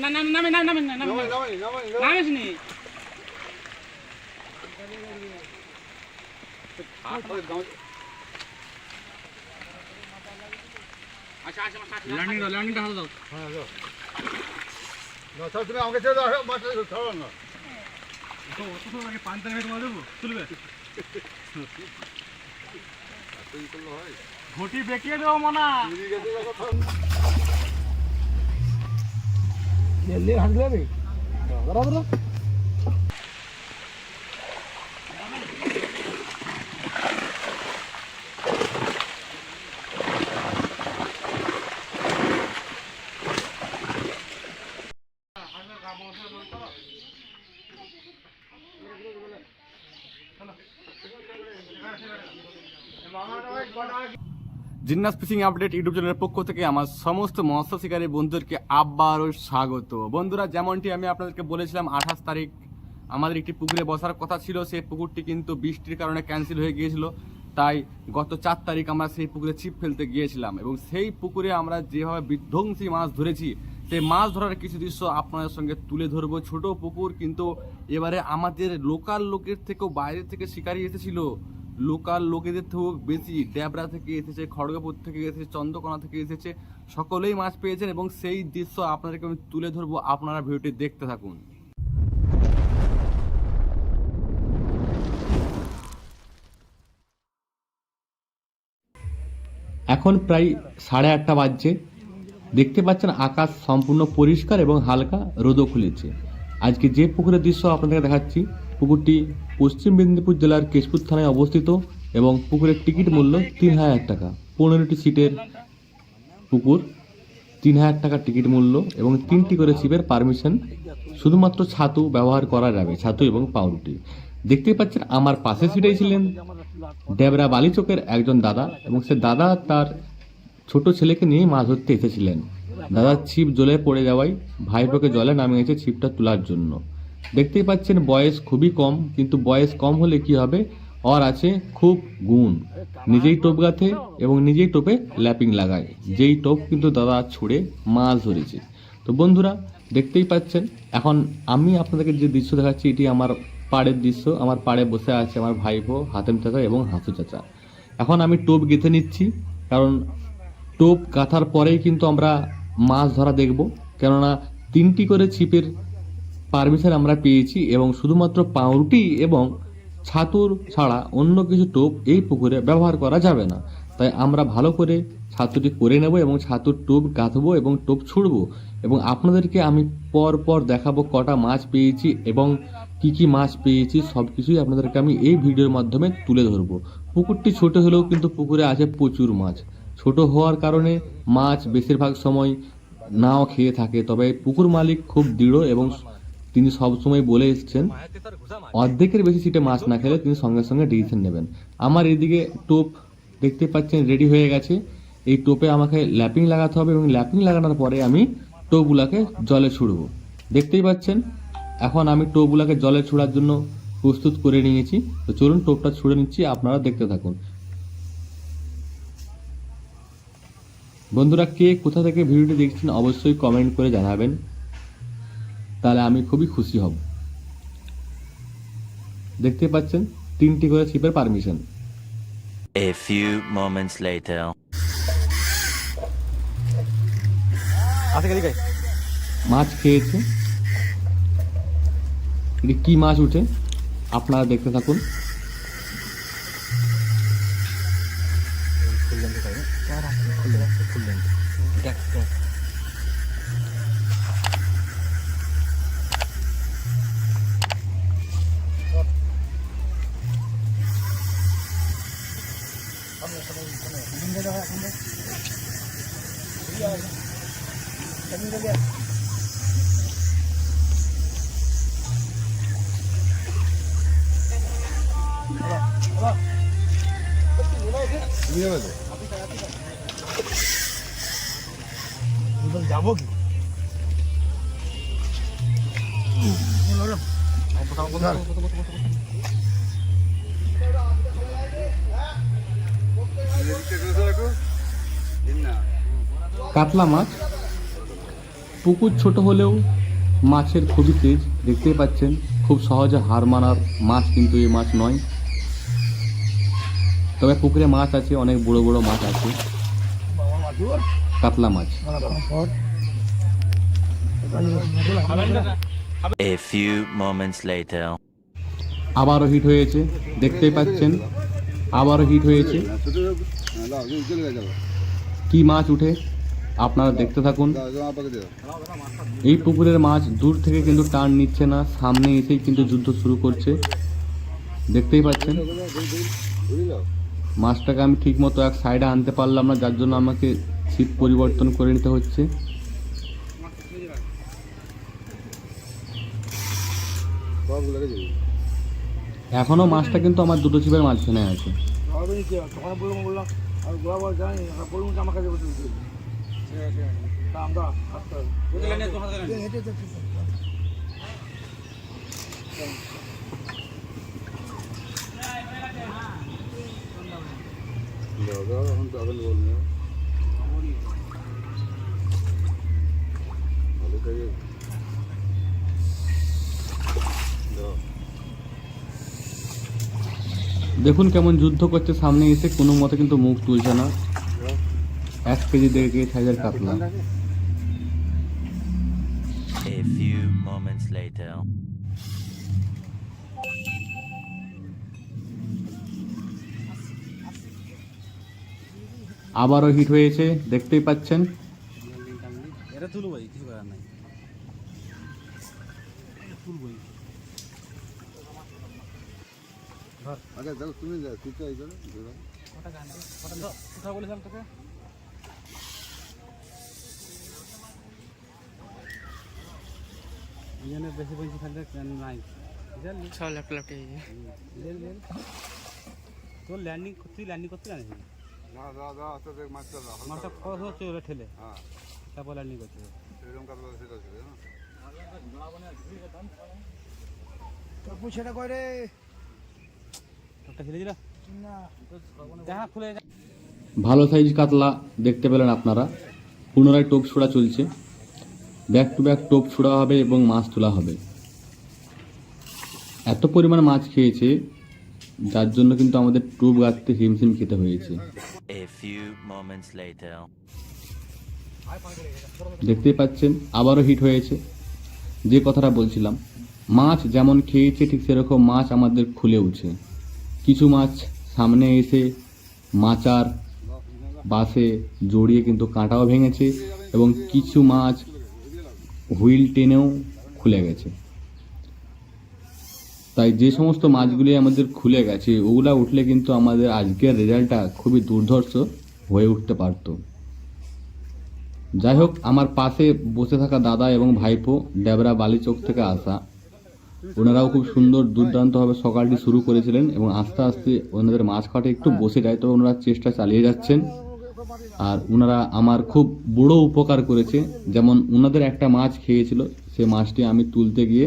না না নামে নামে নামে নামে নামিস নি আচ্ছা আচ্ছা আচ্ছা হ্যাঁ না মাছটা ছাড়ো না। ঘটি বেঁকিয়ে দেবো মনা। দিদি গেছে দেখো থাম। জিন্নাস ফিশিং আপডেট ইউটিউব চ্যানেলের পক্ষ থেকে আমার সমস্ত মৎস্য শিকারী বন্ধুদেরকে আবারও স্বাগত। বন্ধুরা, যেমনটি আমি আপনাদেরকে বলেছিলাম, আঠাশ তারিখ আমাদের একটি পুকুরে বসার কথা ছিল। সেই পুকুরটি কিন্তু বৃষ্টির কারণে ক্যান্সেল হয়ে গিয়েছিল। তাই গত চার তারিখ আমরা সেই পুকুরে ছিপ ফেলতে গিয়েছিলাম এবং সেই পুকুরে আমরা যেভাবে বিধ্বংসী মাছ ধরেছি, সেই মাছ ধরার কিছু দৃশ্য আপনাদের সঙ্গে তুলে ধরবো। ছোট পুকুর কিন্তু এবারে আমাদের লোকাল লোকের থেকেও বাইরে থেকে শিকারি এসেছিল। লোকাল লোকেদের থেকেও বেশি ড্যাবরা থেকে এসেছে, খড়গপুর থেকে এসেছে, চন্দ্রকোনা থেকে এসেছে। সকলেই মাছ পেয়েছেন এবং সেই দৃশ্য আপনাদেরকে আমি তুলে ধরবো। আপনারা ভিডিওটি দেখতে থাকুন। এখন প্রায় সাড়ে আটটা বাজছে। দেখতে পাচ্ছেন আকাশ সম্পূর্ণ পরিষ্কার এবং হালকা রোদও খুলেছে। আজকে যে পুকুরের দৃশ্য আপনাদেরকে দেখাচ্ছি পুকুরটি পশ্চিম মেদিনীপুর জেলার কেশপুর থানায় অবস্থিত এবং পুকুরের টিকিট মূল্য তিন হাজার টাকা। পনেরোটি সিটের পুকুর, তিন হাজার টাকা টিকিট মূল্য এবং তিনটি করে ছিপের পারমিশন শুধুমাত্র ছাতু ব্যবহার করা যাবে, ছাতু এবং পাউরুটি। দেখতেই পাচ্ছেন, আমার পাশে সিটেই ছিলেন ডেবরা বালিচকের একজন দাদা এবং সে দাদা তার ছোট ছেলেকে নিয়ে মাছ ধরতে এসেছিলেন। দাদার ছিপ জলে পড়ে যাওয়ায় ভাইপোকে জলে নামিয়েছে ছিপটা তোলার জন্য। দেখতেই পাচ্ছেন বয়স খুবই কম, কিন্তু বয়স কম হলে কি হবে? ওর আছে খুব গুণ। নিজেই টোপ গাঁথে এবং নিজেই টোপে ল্যাপিং লাগায়। যেই টোপ কিন্তু দাদা ছুঁড়ে মাছ ধরেছে। তো বন্ধুরা, দেখতেই পাচ্ছেন, এখন আমি আপনাদেরকে যে দৃশ্য দেখাচ্ছি, এটি আমার পাড়ের দৃশ্য। আমার পাড়ে বসে আছে আমার ভাইপো, হাতেম চাচা এবং হাসু চাচা। এখন আমি টোপ গেঁথে নিচ্ছি, কারণ টোপ গাঁথার পরেই কিন্তু আমরা মাছ ধরা দেখব। কেননা তিনটি করে ছিপের পারমিশন আমরা পেয়েছি এবং শুধুমাত্র পাউরুটি এবং ছাতুর ছাড়া অন্য কিছু টোপ এই পুকুরে ব্যবহার করা যাবে না। তাই আমরা ভালো করে ছাতুটি করে নেব এবং ছাতুর টোপ গাঁথবো এবং টোপ ছুড়বো এবং আপনাদেরকে আমি পর পর দেখাবো কটা মাছ পেয়েছি এবং কি কি মাছ পেয়েছি সব কিছুই আপনাদেরকে আমি এই ভিডিওর মাধ্যমে তুলে ধরবো। পুকুরটি ছোট হলেও কিন্তু পুকুরে আছে প্রচুর মাছ। ছোট হওয়ার কারণে মাছ বেশিরভাগ সময় নাও খেয়ে থাকে, তবে পুকুর মালিক খুব দৃঢ় এবং তিনি সবসময় বলে এসছেন, অর্ধেকের বেশি সিটে মাছ না খেলে তিনি সঙ্গে সঙ্গে ডিসিশন নেবেন। আমার এদিকে টোপ দেখতে পাচ্ছেন রেডি হয়ে গেছে। এই টোপে আমাকে ল্যাপিং লাগাতে হবে এবং ল্যাপিং লাগানোর পরে আমি টোপগুলাকে জলে ছুড়ব। দেখতেই পাচ্ছেন, এখন আমি টোপগুলাকে জলে ছোড়ার জন্য প্রস্তুত করে নিয়েছি। তো চলুন, টোপটা ছুড়ে নিচ্ছি, আপনারা দেখতে থাকুন। বন্ধুরা, কে কোথা থেকে ভিডিওটি দেখছেন অবশ্যই কমেন্ট করে জানাবেন। তাহলে আমি খুবই খুশি হব। দেখতে পাচ্ছেন তিনটি করে ছিপের permission A few moments later. মাছ খেয়েছে। কি মাছ উঠে? আপনারা দেখতে থাকুন। কাতলা মাছ। পুকুর ছোট হলেও মাছের খুবই তেজ দেখতেই পাচ্ছেন, খুব সহজে হার মানার মাছ কিন্তু এই মাছ নয়। তবে পুকুরে মাছ আছে, অনেক বড় বড় মাছ আছে। কাতলা মাছ। A few moments later. আবারও হিট হয়েছে দেখতেই পাচ্ছেন। আবারও হিট হয়েছে। হ্যাঁ, হ্যাঁ, কি মাছ উঠে? আপনারা দেখতে থাকুন। এই পুকুরের মাছ দূর থেকে কিন্তু টান নিচ্ছে না সামনে এসেই কিন্তু যুদ্ধ শুরু করছে। দেখতেই পাচ্ছেন। মাছটাকে আমি ঠিকমতো এক সাইডে আনতে পারলাম না যার জন্য আমাকে ছিপ পরিবর্তন করে নিতে হচ্ছে। এখনও মাছটা কিন্তু আমার দুটো ছিপের মাঝখানে আছে। তখন বললাম বললাম আর দেখুন কেমন যুদ্ধ করছে সামনে এসে কোনো মতে কিন্তু মুখ তুলছে না। এক কেজি দেড় কেজি সাইজের কাতলা। A few moments later. আবারও হিট হয়েছে দেখতেই পাচ্ছেন। এটা তুলু ভাই কিছু করার নাই? আচ্ছা দেখো তুমি যাও তুই তো এই করো দাও কথা বলেছিলাম তোকে। ইঞ্জিনে বেশি বেশি থাকলে নাই? সব ল্যাপটপ তোর ল্যান্ডিং তুই ল্যান্ডিং করতে জানিস? না? দাও দাও দাও আস্তে আস্তে মাছটা আমার তো খরচ হচ্ছে ওরা ঠেলে। হ্যাঁ। তারপর ল্যান্ডিং করতে এরকম কাজ সেটা ছিল না? তপু সেটা করে একটা ঠেলে দিলা না দেখা খুলে যা ভালো সাইজ কাতলা দেখতে পেলেন আপনারা। পুনরায় টোপ ছোড়া চলছে। ব্যাক টু ব্যাক টোপ ছোড়া হবে এবং মাছ তোলা হবে। এত পরিমাণ মাছ খেয়েছে যার জন্য কিন্তু আমাদের টোপ গাঁথতে হিমশিম খেতে হয়েছে. দেখতেই পাচ্ছেন আবারও হিট হয়েছে। যে কথাটা বলছিলাম মাছ যেমন খেয়েছে ঠিক সেরকম মাছ আমাদের খুলে উঠছে। কিছু মাছ সামনে এসে মাচার বাসে জড়িয়ে কিন্তু কাঁটাও ভেঙেছে এবং কিছু মাছ হুইল টেনেও খুলে গেছে। তাই যে সমস্ত মাছগুলি আমাদের খুলে গেছে, ওগুলা উঠলে কিন্তু আমাদের আজকের রেজাল্টটা খুবই দুর্ধর্ষ হয়ে উঠতে পারতো। যাই হোক, আমার পাশে বসে থাকা দাদা এবং ভাইপো ডেবরা বালিচক থেকে আসা। ওনারাও খুব সুন্দর দুর্দান্তভাবে সকালটি শুরু করেছিলেন এবং আস্তে আস্তে ওনাদের মাছ কাটে একটু বসে যায়, তবে ওনারা চেষ্টা চালিয়ে যাচ্ছেন। আর ওনারা আমার খুব বড় উপকার করেছে। যেমন ওনাদের একটা মাছ খেয়েছিল, সে মাছটি আমি তুলতে গিয়ে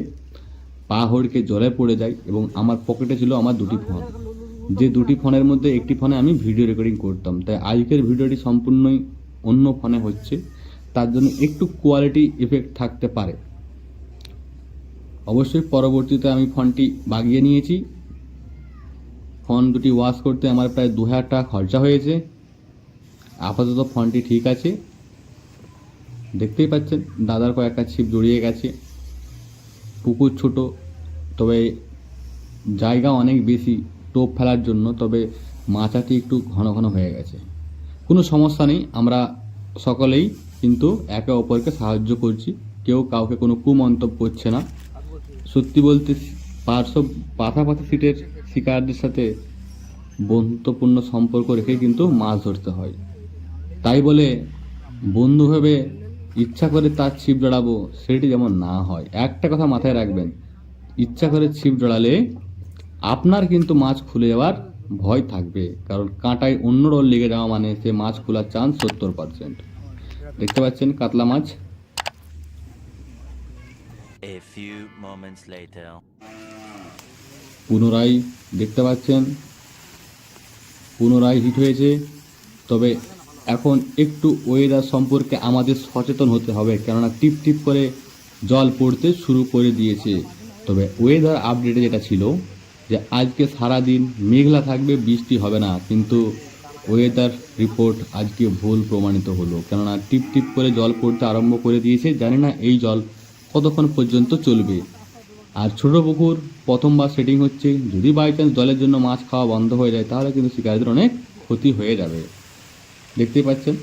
পা হড়কে জলে পড়ে যায় এবং আমার পকেটে ছিল আমার দুটি ফোন। যে দুটি ফোনের মধ্যে একটি ফোনে আমি ভিডিও রেকর্ডিং করতাম। তাই আজকের ভিডিওটি সম্পূর্ণই অন্য ফোনে হচ্ছে। তার জন্য একটু কোয়ালিটি এফেক্ট থাকতে পারে। অবশ্যই পরবর্তীতে আমি ফোনটি বাগিয়ে নিয়েছি। ফোন দুটি ওয়াশ করতে আমার প্রায় দু হাজার টাকা খরচা হয়েছে। আপাতত ফোনটি ঠিক আছে। দেখতেই পাচ্ছেন, দাদার কয়েকটা ছিপ জড়িয়ে গেছে। পুকুর ছোট, তবে জায়গা অনেক বেশি টোপ ফেলার জন্য, তবে মাচাটি একটু ঘন ঘন হয়ে গেছে। কোনো সমস্যা নেই, আমরা সকলেই কিন্তু একে অপরকে সাহায্য করছি। কেউ কাউকে কোনো কুমন্তব্য করছে না। সত্যি বলতে পার্শ্ব পাশাপাশি সিটের শিকারদের সাথে বন্ধুত্বপূর্ণ সম্পর্ক রেখে কিন্তু মাছ ধরতে হয়। তাই বলে বন্ধু ভেবে ইচ্ছা করে তার ছিপ জড়াবো, সেটি যেমন না হয়। একটা কথা মাথায় রাখবেন, ইচ্ছা করে ছিপ জড়ালে আপনার কিন্তু মাছ খুলে যাওয়ার ভয় থাকবে, কারণ কাঁটায় অন্য রোল লেগে যাওয়া মানে সে মাছ খোলার চান্স সত্তর পার্সেন্ট দেখতে পাচ্ছেন, কাতলা মাছ A few moments later. পুনরায় দেখতে পাচ্ছেন। পুনরায় হিট হয়েছে। তবে এখন একটু ওয়েদার সম্পর্কে আমাদের সচেতন হতে হবে, কেননা টিপ টিপ করে জল পড়তে শুরু করে দিয়েছে। তবে ওয়েদার আপডেটে যেটা ছিল, যে আজকে সারা দিন মেঘলা থাকবে, বৃষ্টি হবে না। কিন্তু ওয়েদার রিপোর্ট আজকে ভুল প্রমাণিত হলো, কেননা টিপ টিপ করে জল পড়তে আরম্ভ করে দিয়েছে। জানি না এই জল কতক্ষণ পর্যন্ত চলবে? আর ছোট পুকুর, প্রথমবার সেটিং হচ্ছে, যদি বাই চান্স জলের জন্য মাছ খাওয়া বন্ধ হয়ে যায়, তাহলে কিন্তু শিকারীদের অনেক ক্ষতি হয়ে যাবে। দেখতেই পাচ্ছেন?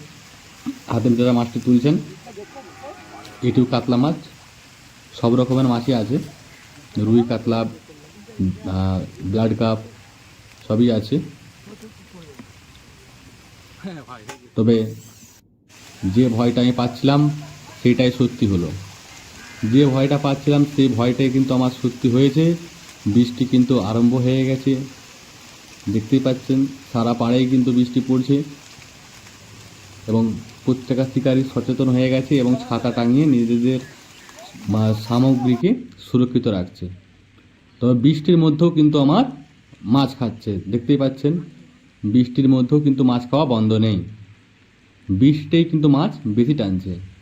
হাতের যারা মাছটি তুলছেন। এটিও কাতলা মাছ। সব রকমের মাছই আছে। রুই কাতলা ব্লাড কাপ সবই আছে। তবে যে ভয়টা আমি পাচ্ছিলাম, সেটাই সত্যি হলো। যে ভয়টা পাচ্ছিলাম, সেই ভয়টাই কিন্তু আমার সত্যি হয়েছে। বৃষ্টি কিন্তু আরম্ভ হয়ে গেছে। দেখতেই পাচ্ছেন, সারা পাড়েই কিন্তু বৃষ্টি পড়ছে। এবং প্রত্যেকটা শিকারী সচেতন হয়ে গেছে এবং ছাতা টাঙিয়ে নিজেদের সামগ্রীকে সুরক্ষিত রাখছে। তবে বৃষ্টির মধ্যেও কিন্তু আমার মাছ খাচ্ছে। দেখতেই পাচ্ছেন, বৃষ্টির মধ্যেও কিন্তু মাছ খাওয়া বন্ধ নেই। বৃষ্টিতেই কিন্তু মাছ বেশি টানছে।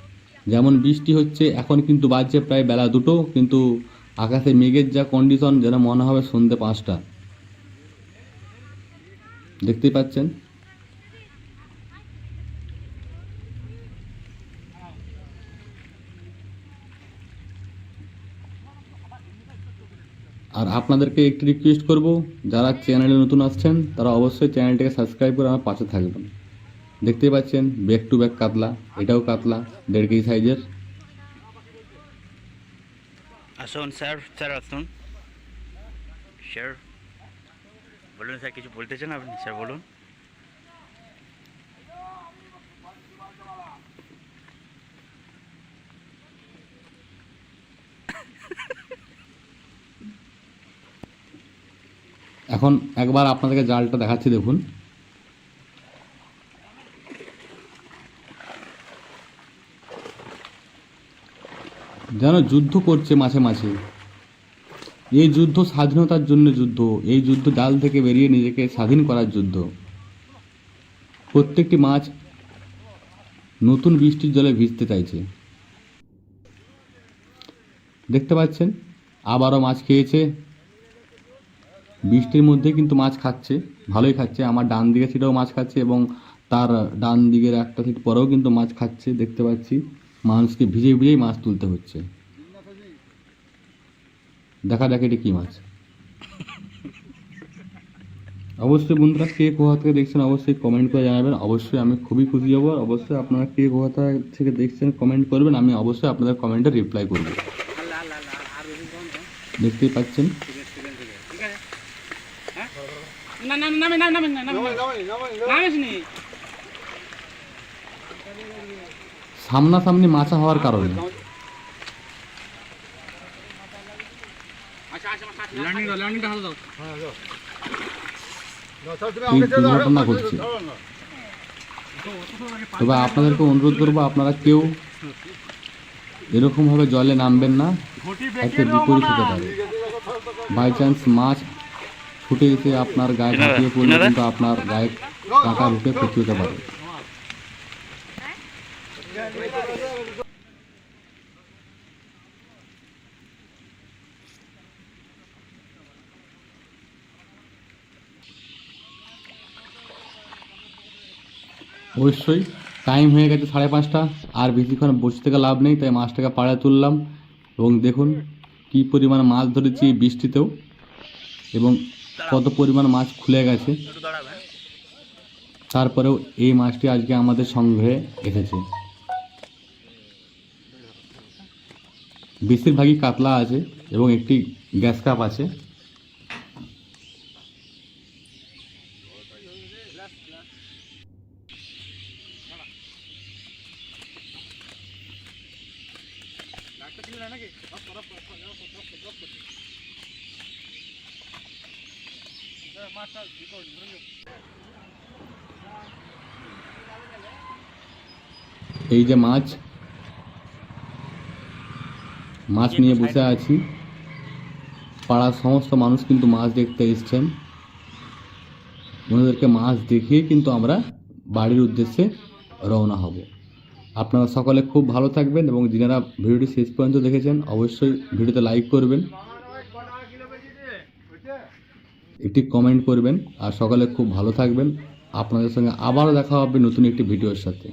যেমন বৃষ্টি হচ্ছে, এখন কিন্তু বাজছে প্রায় বেলা দুটো, কিন্তু আকাশে মেঘের যা কন্ডিশন যেন মনে হবে সন্ধ্যে পাঁচটা। দেখতেই পাচ্ছেন? আর আপনাদেরকে একটি রিকোয়েস্ট করব, যারা চ্যানেলে নতুন আসছেন, তারা অবশ্যই চ্যানেলটিকে সাবস্ক্রাইব করে আমার পাশে থাকবেন। দেখতেই পাচ্ছেন ব্যাক টু ব্যাক কাতলা এটাও কাতলা দেড় কেজি সাইজের আসুন স্যার স্যার আসুন। স্যার বলুন স্যার কিছু বলতে চান আপনি? স্যার বলুন। এখন একবার আপনাদেরকে জালটা দেখাচ্ছি দেখুন। যেন যুদ্ধ করছে মাঝে মাঝে। এই যুদ্ধ স্বাধীনতার জন্য যুদ্ধ, এই যুদ্ধ জাল থেকে বেরিয়ে নিজেকে স্বাধীন করার যুদ্ধ। প্রত্যেকটি মাছ নতুন বৃষ্টির জলে ভিজতে চাইছে। দেখতে পাচ্ছেন, আবারও মাছ খেয়েছে। বৃষ্টির মধ্যে কিন্তু মাছ খাচ্ছে, ভালোই খাচ্ছে। আমার ডান দিকে সিটেও মাছ খাচ্ছে এবং তার ডান দিকের একটা সিট পরেও কিন্তু মাছ খাচ্ছে। দেখতে পাচ্ছি, মানুষকে ভিজে ভিজেই মাছ তুলতে হচ্ছে। দেখা দেখ এটা কী মাছ? অবশ্যই বন্ধুরা কে কোথা থেকে দেখছেন অবশ্যই কমেন্ট করে জানাবেন। অবশ্যই আমি খুবই খুশি হব আর অবশ্যই আপনারা কে কোথা থেকে দেখছেন কমেন্ট করবেন আমি অবশ্যই আপনাদের কমেন্টে রিপ্লাই করব। দেখতেই পাচ্ছেন? সামনাসামনি মাছা হওয়ার কারণে আচ্ছা আচ্ছা লার্নিং দাও লার্নিংটা হাতে দাও হ্যাঁ, যাও। না, স্যার, তুমি এই আমাকে ছেড়ে দাও, দুর্ঘটনা ঘটছে। তবে আপনাদেরকে অনুরোধ করব আপনারা কেউ এরকমভাবে জলে নামবেন না। একটা বিপরীত হতে পারে। বাই চান্স মাছ ছুটে এসে আপনার গায়ে ঝাঁপিয়ে পড়লে কিন্তু আপনার গায়ে কাটা ঢুকে ক্ষতি হতে পারে। অবশ্যই। টাইম হয়ে গেছে সাড়ে পাঁচটা। আর বেশিক্ষণ বসে থেকে লাভ নেই, তাই মাছটাকে পাড়ে তুললাম। এবং দেখুন কি পরিমাণ মাছ ধরেছি বৃষ্টিতেও। এবং কত পরিমাণ মাছ খুলে গেছে। তারপরেও এই মাছটি আজকে আমাদের সংগ্রহে এসেছে। বেশিরভাগই কাতলা আছে এবং একটি গ্যাস কাপ আছে। এই যে মাছ। মাছ নিয়ে বসে আছি। পাড়ার সমস্ত মানুষ কিন্তু মাছ দেখতে এসছেন। ওনাদেরকে মাছ দেখিয়ে কিন্তু আমরা বাড়ির উদ্দেশ্যে রওনা হব। আপনারা সকলে খুব ভালো থাকবেন এবং যিনারা ভিডিওটি শেষ পর্যন্ত দেখেছেন, অবশ্যই ভিডিওতে লাইক করবেন। একটি কমেন্ট করবেন, আর সকলে খুব ভালো থাকবেন। আপনাদের সঙ্গে আবারও দেখা হবে নতুন একটি ভিডিওর সাথে।